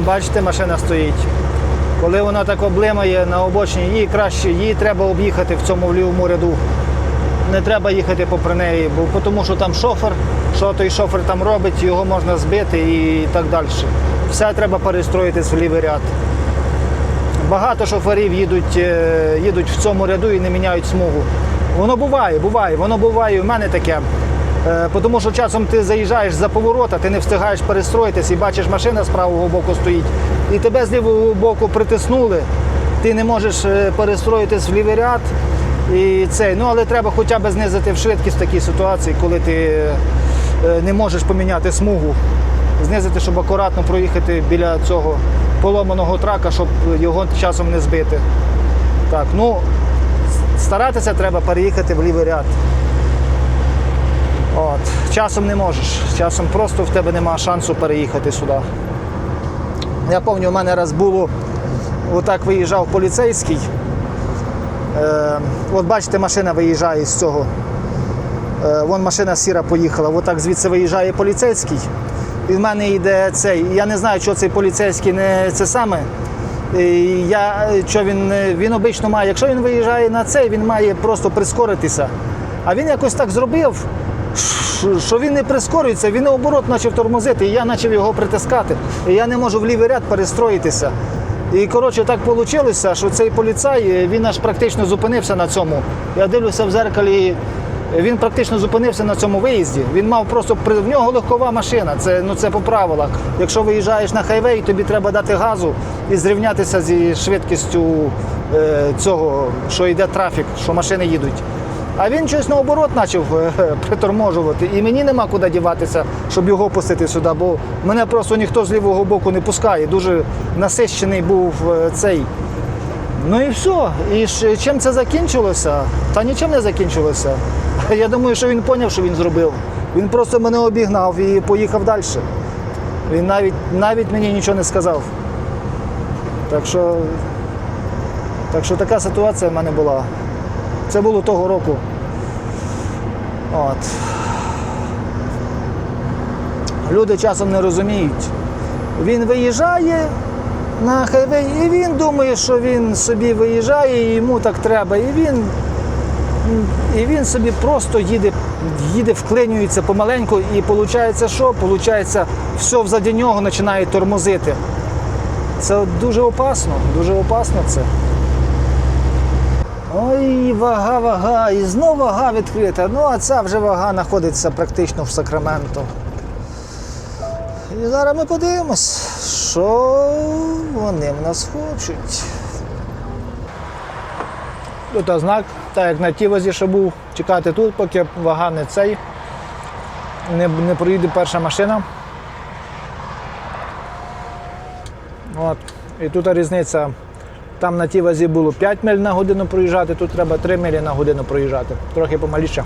бачите, машина стоїть. Коли вона так облимає на обочині, їй краще, їй треба об'їхати в цьому лівому ряду. Не треба їхати попри неї, бо тому що там шофер, що той шофер там робить, його можна збити і так далі. Все треба перестроїтись в лівий ряд. Багато шоферів їдуть, е, їдуть в цьому ряду і не міняють смугу. Воно буває, буває, воно буває, в мене таке. Е, Тому що часом ти заїжджаєш за поворота, ти не встигаєш перестроїтись і бачиш, машина з правого боку стоїть, і тебе з лівого боку притиснули, ти не можеш е, перестроїтись в лівий ряд. І цей, ну але треба хоча б знизити в швидкість в такій ситуації, коли ти е, не можеш поміняти смугу. Знизити, щоб акуратно проїхати біля цього поломаного трака, щоб його часом не збити. Так, ну старатися треба переїхати в лівий ряд. От. Часом не можеш. Часом просто в тебе немає шансу переїхати сюди. Я пам'ятаю, у мене раз було, отак виїжджав поліцейський. Е, от бачите, машина виїжджає з цього. Е, вон машина сіра поїхала. Отак звідси виїжджає поліцейський. І в мене йде цей. Я не знаю, що цей поліцейський не це саме. Я, що він, він обично має, якщо він виїжджає на цей, він має просто прискоритися. А він якось так зробив, що- він не прискорюється, він наоборот почав тормозити, і я почав його притискати. І я не можу в лівий ряд перестроїтися. І коротше так вийшло, що цей поліцай він аж практично зупинився на цьому. Я дивлюся в зеркалі. Він практично зупинився на цьому виїзді. Він мав просто в нього легкова машина. Це ну це по правилах. Якщо виїжджаєш на хайвей, тобі треба дати газу і зрівнятися зі швидкістю е, цього, що йде трафік, що машини їдуть. А він щось наоборот почав е, приторможувати. І мені нема куди діватися, щоб його пустити сюди, бо мене просто ніхто з лівого боку не пускає. Дуже насищений був е, цей. Ну і все. І чим це закінчилося? Та нічим не закінчилося. Я думаю, що він зрозумів, що він зробив. Він просто мене обігнав і поїхав далі. Він навіть, навіть мені нічого не сказав. Так що, так що така ситуація в мене була. Це було того року. От. Люди часом не розуміють. Він виїжджає на хайвей, і він думає, що він собі виїжджає, і йому так треба. І він, і він собі просто їде, їде, вклинюється помаленьку, і виходить, що? Получається, все взаді нього починає тормозити. Це дуже опасно, дуже опасно це. Ой, вага, вага, і знову вага відкрита. Ну, а ця вже вага знаходиться практично в Сакраменто. І зараз ми подивимось, що вони в нас хочуть. Тут знак, так як на тій вазі, що був, чекати тут, поки вага не цей, не, не проїде перша машина. От. І тут різниця. Там на тій вазі було 5 миль на годину проїжджати, тут треба 3 милі на годину проїжджати. Трохи помаліше.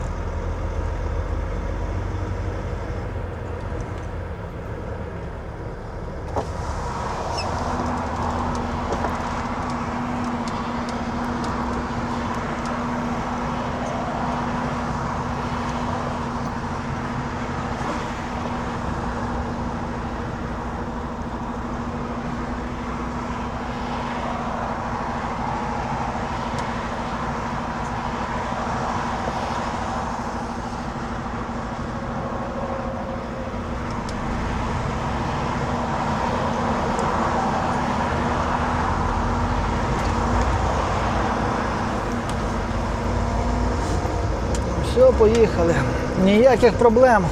Все, поїхали. Ніяких проблем.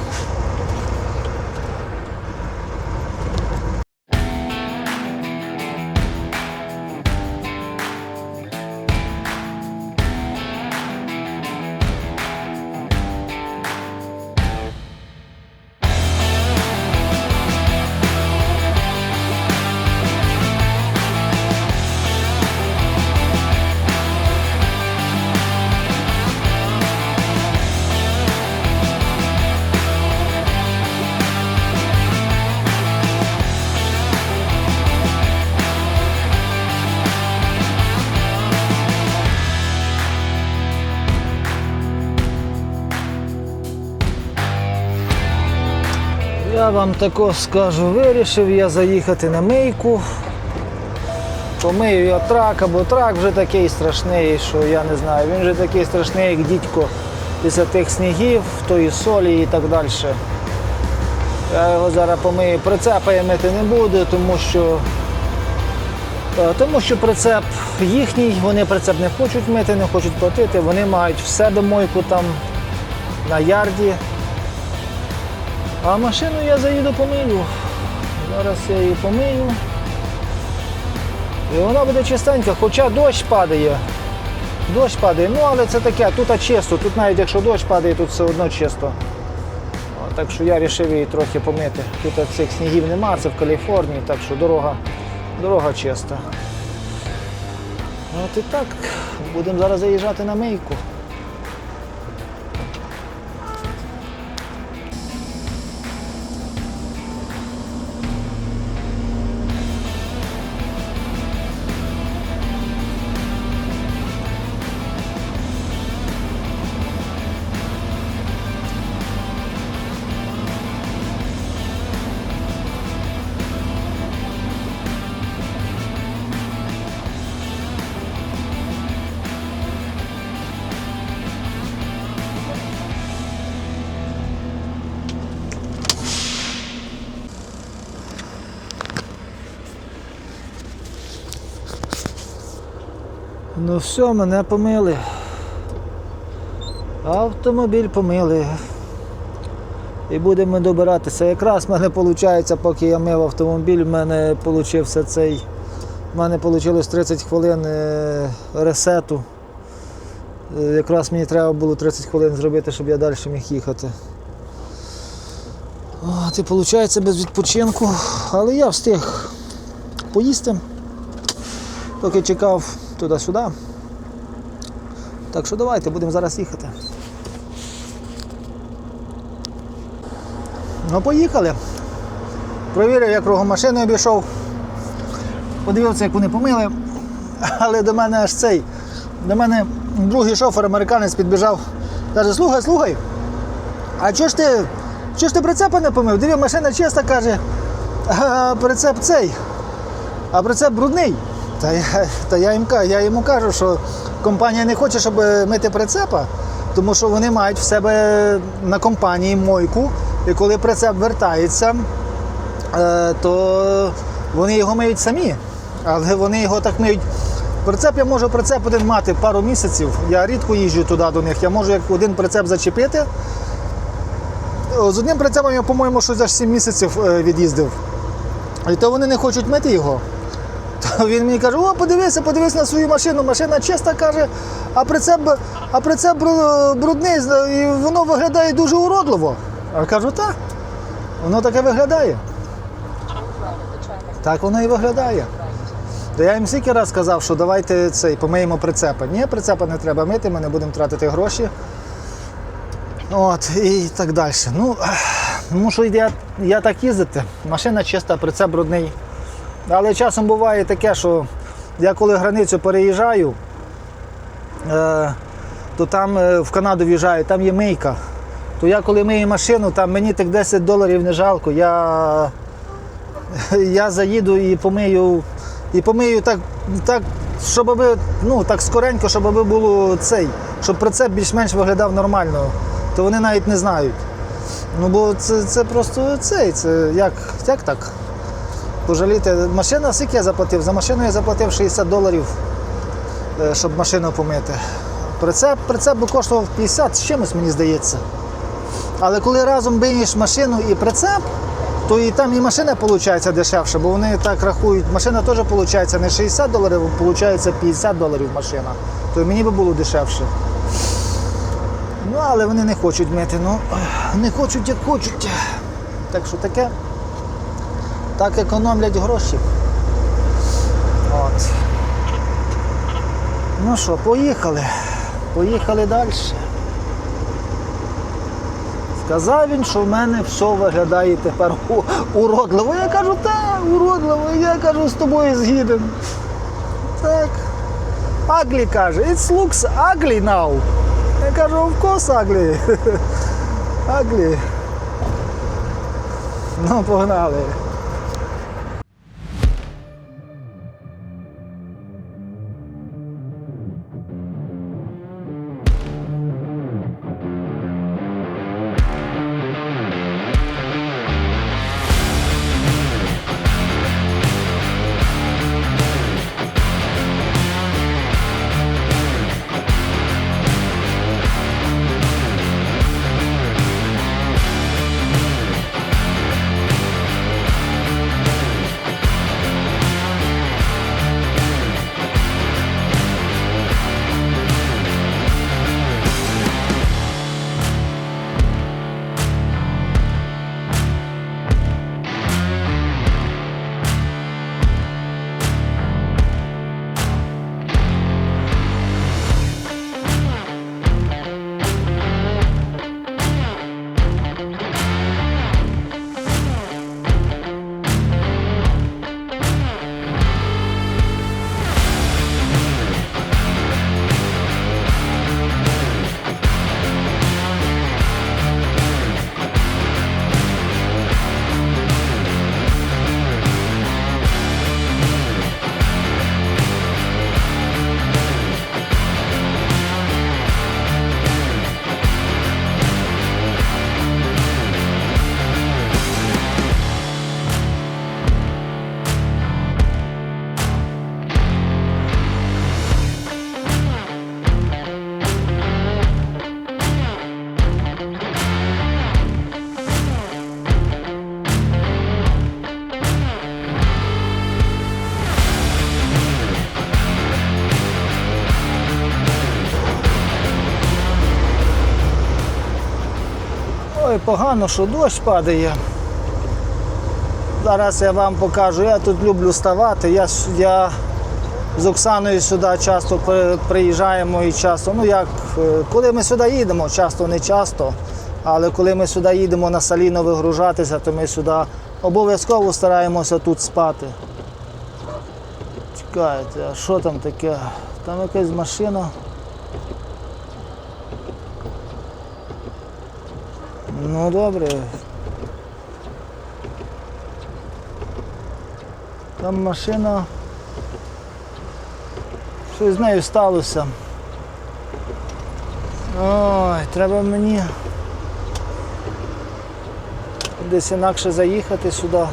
Вам тако скажу, вирішив я заїхати на мийку. Помию я трак, бо трак вже такий страшний, що я не знаю. Він вже такий страшний, як дідько після тих снігів, тої солі і так далі. Я його зараз помию. Прицепа я мити не буду, тому що, е, тому що прицеп їхній, вони прицеп не хочуть мити, не хочуть платити, вони мають в себе мойку там на ярді. А машину я заїду помию. Зараз я її помию. І вона буде чистенька, хоча дощ падає. Дощ падає, ну але це таке, тут чисто, тут навіть якщо дощ падає, тут все одно чисто. О, Так що я вирішив її трохи помити. Тут цих снігів нема, це в Каліфорнії, так що дорога, дорога чиста. От і так, будемо зараз заїжджати на мийку. Ну все, мене помили. Автомобіль помили. І будемо добиратися. Якраз в мене виходить, поки я мив автомобіль, в мене получився цей. В мене вийшло 30 хвилин е, ресету. Е, Якраз мені треба було 30 хвилин зробити, щоб я далі міг їхати. От, і виходить без відпочинку, але я встиг поїсти, поки чекав туди-сюди. Так що давайте, будемо зараз їхати. Ну, поїхали. Провірив, як кругом машини обійшов. Подивився, як вони помили. Але до мене аж цей. До мене другий шофер, американець, підбіжав. Каже, слухай, слухай. А чого ж ти, чого ж ти прицепа не помив? Диви, машина чиста, каже, а прицеп цей. А прицеп брудний. Та я, та я, їм, я йому кажу, що компанія не хоче, щоб мити прицепа, тому що вони мають в себе на компанії мойку, і коли прицеп вертається, е, то вони його миють самі. Але вони його так миють. Прицеп я можу прицеп один мати пару місяців. Я рідко їжджу туди до них. Я можу як один прицеп зачепити. З одним прицепом я, по-моєму, щось аж 7 місяців е, від'їздив. І то вони не хочуть мити його. Він мені каже, о, подивися, подивись на свою машину. Машина чиста каже, а прицеп, а прицеп бру- брудний, і воно виглядає дуже уродливо. А кажу, так, воно таке виглядає. Так воно і виглядає. Та я їм стільки раз сказав, що давайте цей, помиємо прицепа. Ні, прицепа не треба мити, ми не будемо тратити гроші. От, і так далі. Ну, мушу я, я так їздити. Машина чиста, прицеп брудний. Але часом буває таке, що я коли границю переїжджаю, е, то там е, в Канаду в'їжджаю, там є мийка. То я коли мию машину, там мені так 10 доларів не жалко. Я, я заїду і помию, і помию так, так, щоб аби, ну, так скоренько, щоб аби було цей, щоб прицеп більш-менш виглядав нормально. То вони навіть не знають. Ну бо це, це просто цей, це як, як так? Пожаліти. Машина, скільки я заплатив? За машину я заплатив 60 доларів, е, щоб машину помити. Прицеп, прицеп би коштував 50 з чимось, мені здається. Але коли разом биєш машину і прицеп, то і там і машина виходить дешевше, бо вони так рахують. Машина теж виходить не 60 доларів, а виходить 50 доларів машина. То мені би було дешевше. Ну, але вони не хочуть мити. Ну, не хочуть, як хочуть. Так що таке. Так економлять гроші. От. Ну що, поїхали. Поїхали далі. Сказав він, що в мене все виглядає тепер уродливо. Я кажу, так, уродливо, я кажу, з тобою згіден. Так. Ugly каже, it looks ugly now. Я кажу, of course ugly. ugly. Ну, погнали. Погано, що дощ падає. Зараз я вам покажу. Я тут люблю ставати. Я, я з Оксаною сюди часто приїжджаємо і часто. Ну як, е, коли ми сюди їдемо, часто не часто. Але коли ми сюди їдемо на саліно вигружатися, то ми сюди обов'язково стараємося тут спати. Чекайте, а що там таке? Там якась машина. Ну добре. Там машина. Щось з нею сталося. Ой, треба мені десь інакше заїхати сюди.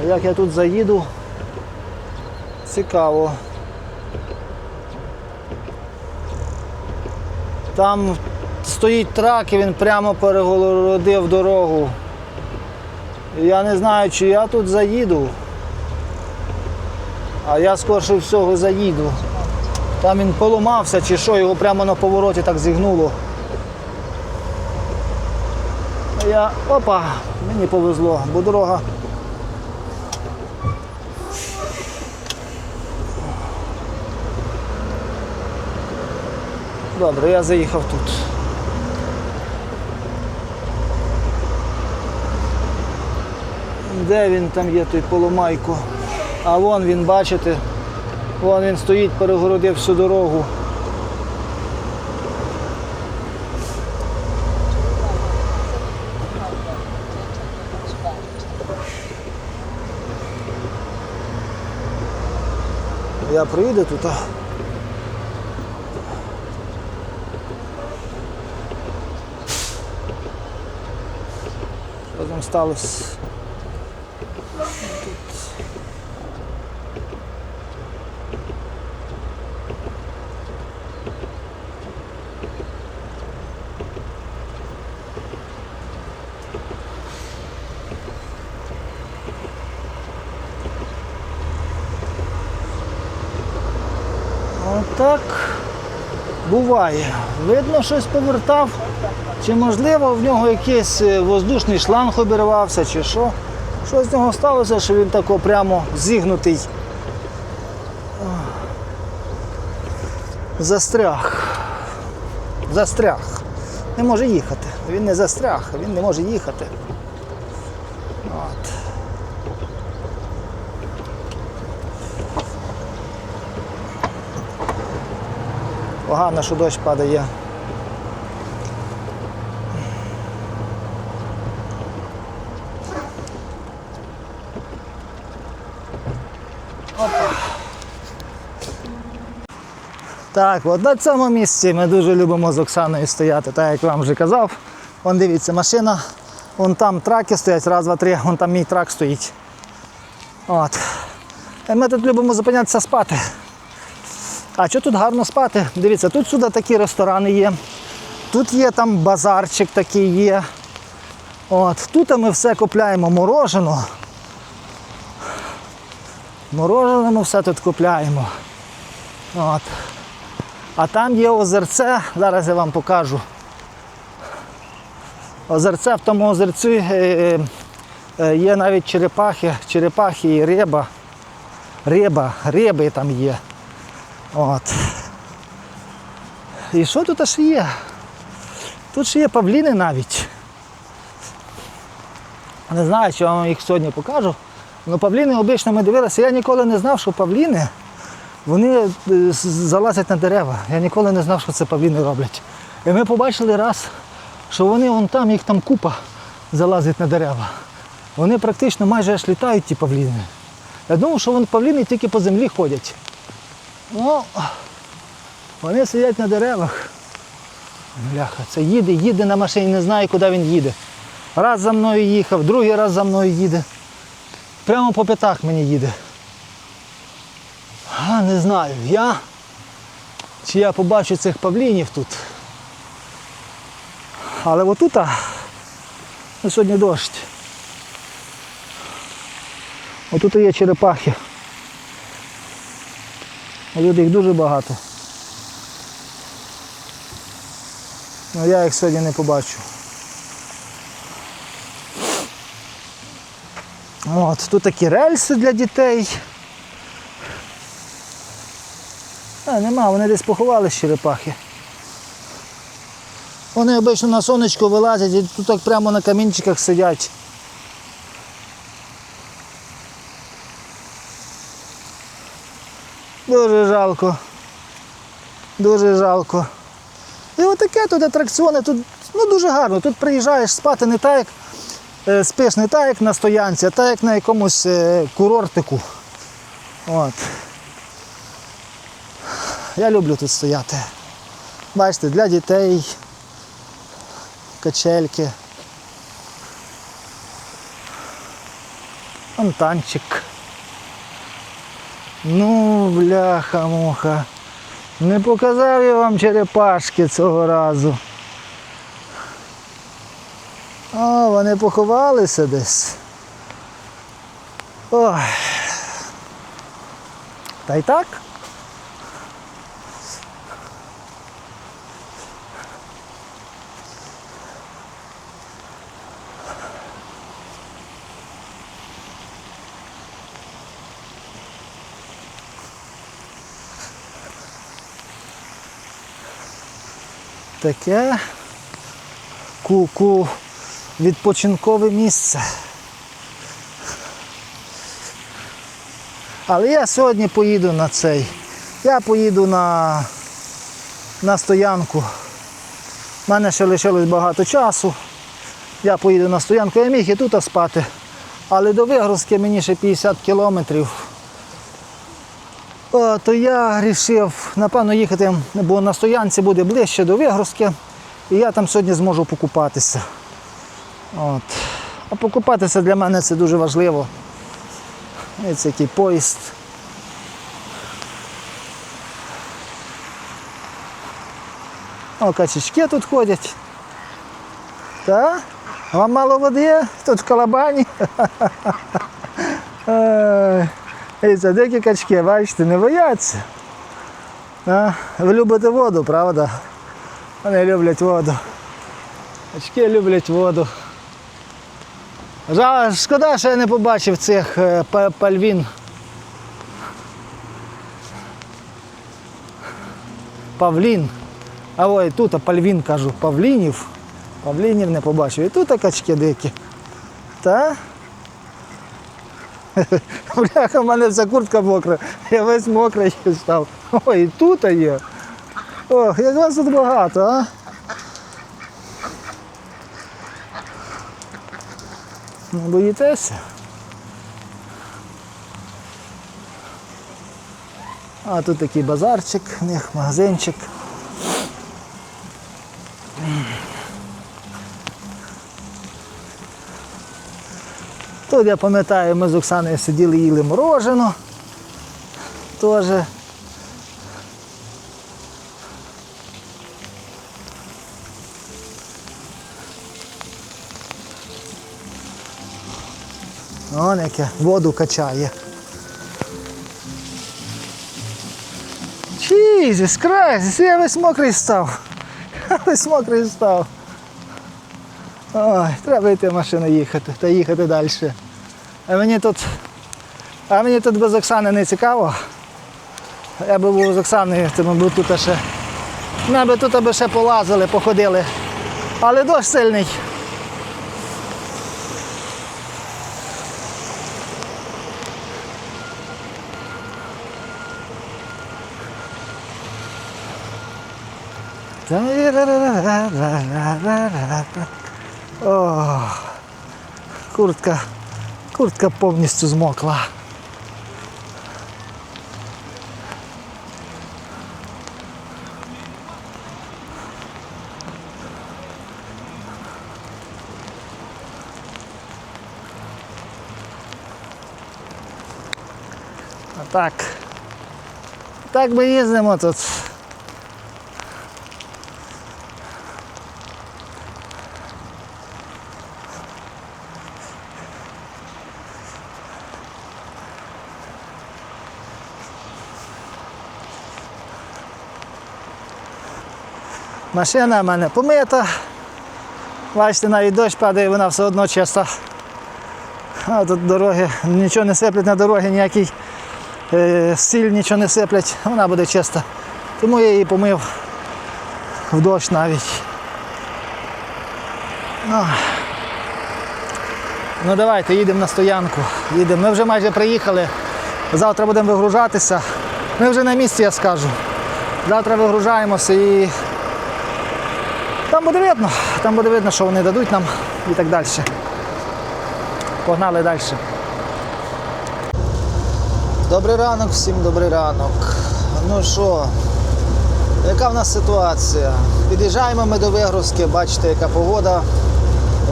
А як я тут заїду? Цікаво. Там стоїть трак і він прямо перегородив дорогу. Я не знаю, чи я тут заїду. А я скорше всього заїду. Там він поламався чи що, його прямо на повороті так зігнуло. Я. Опа, мені повезло, бо дорога. Добре, я заїхав тут. Де він там є той поломайко? А вон він, бачите, вон він стоїть, перегородив всю дорогу. Я приїду тут. а? Сталося? Отак буває. Видно, щось повертав. Чи можливо в нього якийсь е, воздушний шланг обірвався, чи що. Що з нього сталося, що він тако прямо зігнутий. Застряг. Застряг. Не може їхати. Він не застряг, він не може їхати. От. Погано, що дощ падає. Так, от на цьому місці ми дуже любимо з Оксаною стояти, так як вам вже казав. Вон дивіться, машина, вон там траки стоять, раз, два, три, вон там мій трак стоїть. От. І ми тут любимо зупинятися спати. А що тут гарно спати? Дивіться, тут сюди такі ресторани є. Тут є там базарчик такий є. От. Тут ми все купляємо морожено. Морожене ми все тут купляємо. От. А там є озерце, зараз я вам покажу. Озерце в тому озерці е, е, е, є навіть черепахи, черепахи і риба. Риба, риби там є. От. І що тут аж є? Тут ще є павліни навіть. Не знаю, чи я вам їх сьогодні покажу. Ну, павліни обично ми дивилися. Я ніколи не знав, що павліни вони е, залазять на дерева. Я ніколи не знав, що це павліни роблять. І ми побачили раз, що вони вон там, їх там купа залазить на дерева. Вони практично майже аж літають, ті павліни. Я думав, що вони павліни тільки по землі ходять. Ну, вони сидять на деревах. Бляха, це їде, їде на машині, не знаю, куди він їде. Раз за мною їхав, другий раз за мною їде. Прямо по п'ятах мені їде. А, не знаю, я чи я побачу цих павлінів тут. Але отут, ну, сьогодні дощ. Отут є черепахи. Тут їх дуже багато. Ну я їх сьогодні не побачу. От, тут такі рельси для дітей. А, нема, вони десь поховали черепахи. Вони обично на сонечко вилазять і тут так прямо на камінчиках сидять. Дуже жалко. Дуже жалко. І отаке тут атракціони, тут ну, дуже гарно. Тут приїжджаєш спати не так, як е, спиш не так, як на стоянці, так, як на якомусь е, курортику. От. Я люблю тут стояти. Бачите, для дітей, качельки. Фонтанчик. Ну, бляха-муха. Не показав я вам черепашки цього разу. О, вони поховалися десь. Ой. Та й так. Таке ку-ку відпочинкове місце. Але я сьогодні поїду на цей. Я поїду на, на стоянку. У мене ще лишилось багато часу. Я поїду на стоянку. Я міг і тут спати. Але до вигрузки мені ще 50 кілометрів. О, то я вирішив, напевно, їхати, бо на стоянці буде ближче до вигрузки. І я там сьогодні зможу покупатися. От. А покупатися для мене це дуже важливо. Ось який поїзд. О, качечки тут ходять. Та? Вам мало води? Тут в калабані. Ой. Дивіться, дикі качки, бачите, не бояться. А? Ви любите воду, правда? Вони люблять воду. Качки люблять воду. Шкода, що я не побачив цих е, пальвін. Павлін. А ой, тут пальвін кажу, павлінів. Павлінів не побачив. І тут качки дикі. Та? Бляха, в мене вся куртка мокра. Я весь мокрий став. Ой, і тут є. Ох, як вас тут багато, а? Не боїтеся? А тут такий базарчик, у них магазинчик. Тут я пам'ятаю, ми з Оксаною сиділи, їли морожено. Теж. Вон яке воду качає. Jesus Christ, я весь мокрий став. Весь мокрий став. Ой, треба йти машину їхати та їхати далі. А мені тут, а мені тут без Оксани не цікаво. Я би був з Оксаною, то ми тут ще. Ми би тут аби ще полазили, походили. Але дощ сильний. Куртка, куртка повністю змокла. А так. Так ми їздимо тут. Машина в мене помита. Бачите, навіть дощ падає, вона все одно чиста. А тут дороги, нічого не сиплять на дороги, ніякий е, сіль нічого не сиплять, вона буде чиста. Тому я її помив в дощ навіть. Ну, ну давайте їдемо на стоянку. Їдемо. Ми вже майже приїхали. Завтра будемо вигружатися. Ми вже на місці, я скажу. Завтра вигружаємося і там буде видно, там буде видно, що вони дадуть нам і так далі. Погнали далі. Добрий ранок, всім добрий ранок. Ну що, яка в нас ситуація? Під'їжджаємо ми до вигрузки, бачите, яка погода.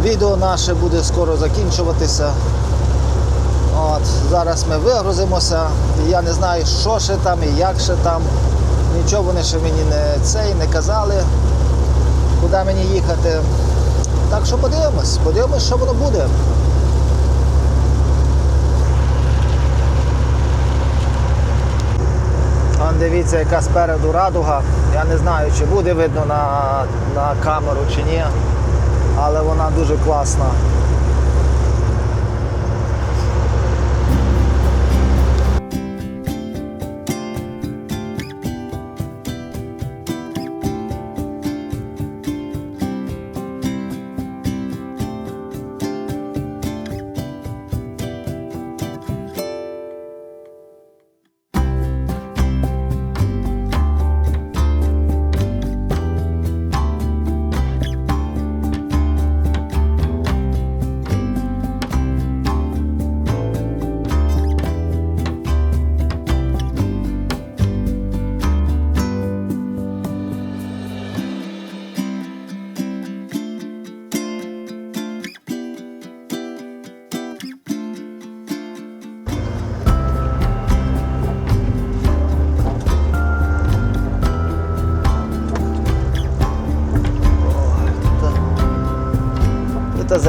Відео наше буде скоро закінчуватися. От, зараз ми вигрузимося, я не знаю, що ще там і як ще там. Нічого вони ще мені не цей не казали, куди мені їхати. Так що подивимось, подивимось, що воно буде. Он дивіться, яка спереду радуга. Я не знаю, чи буде видно на, на камеру чи ні, але вона дуже класна.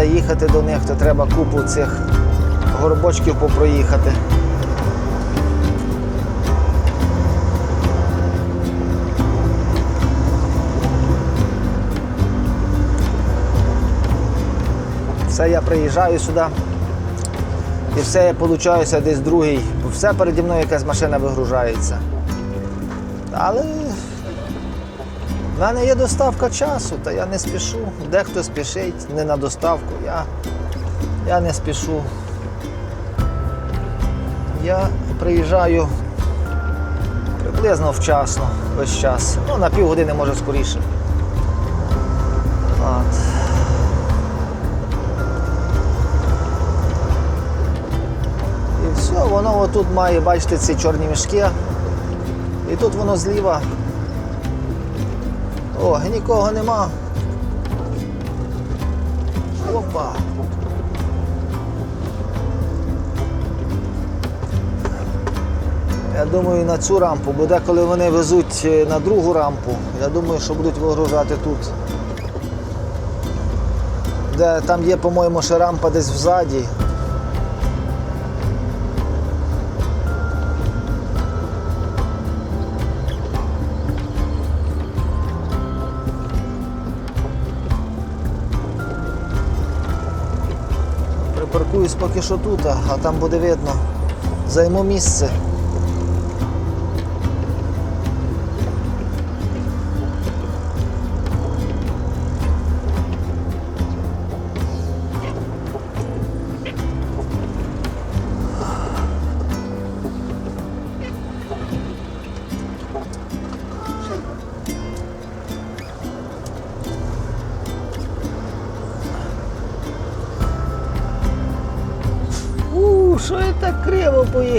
Заїхати до них, то треба купу цих горбочків попроїхати. Все, я приїжджаю сюди. І все я получаюся десь другий. Все переді мною якась машина вигружається. Але в мене є доставка часу, та я не спішу. Дехто спішить не на доставку. Я, я не спішу. Я приїжджаю приблизно вчасно, весь час. Ну, на півгодини, може скоріше. От. І все, воно отут має, бачите, ці чорні мішки. І тут воно зліва. О, нікого нема. Опа. Я думаю, на цю рампу, бо деколи вони везуть е, на другу рампу, я думаю, що будуть вигружати тут. Де, там є, по-моєму, ще рампа десь взаді. Припаркуюсь поки що тут, а там буде видно. Займу місце.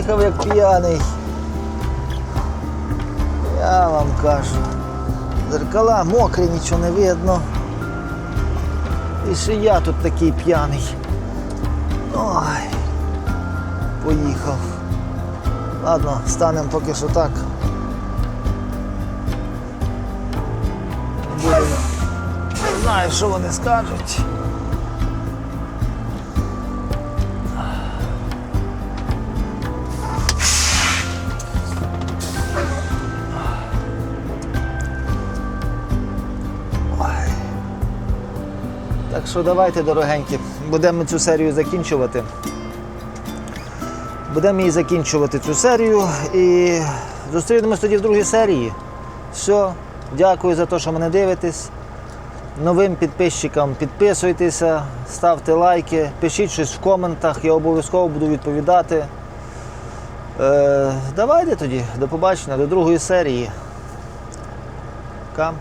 Поїхав, як п'яний. Я вам кажу. Зеркала мокрі, нічого не видно. І ще я тут такий п'яний. Ой. Поїхав. Ладно, станемо поки що так. Будемо. Не знаю, що вони скажуть. Що давайте, дорогенькі, будемо цю серію закінчувати. Будемо її закінчувати цю серію і зустрінемось тоді в другій серії. Все, дякую за те, що мене дивитесь. Новим підписчикам підписуйтеся, ставте лайки, пишіть щось в коментах, я обов'язково буду відповідати. Е, давайте тоді, до побачення, до другої серії. Кам.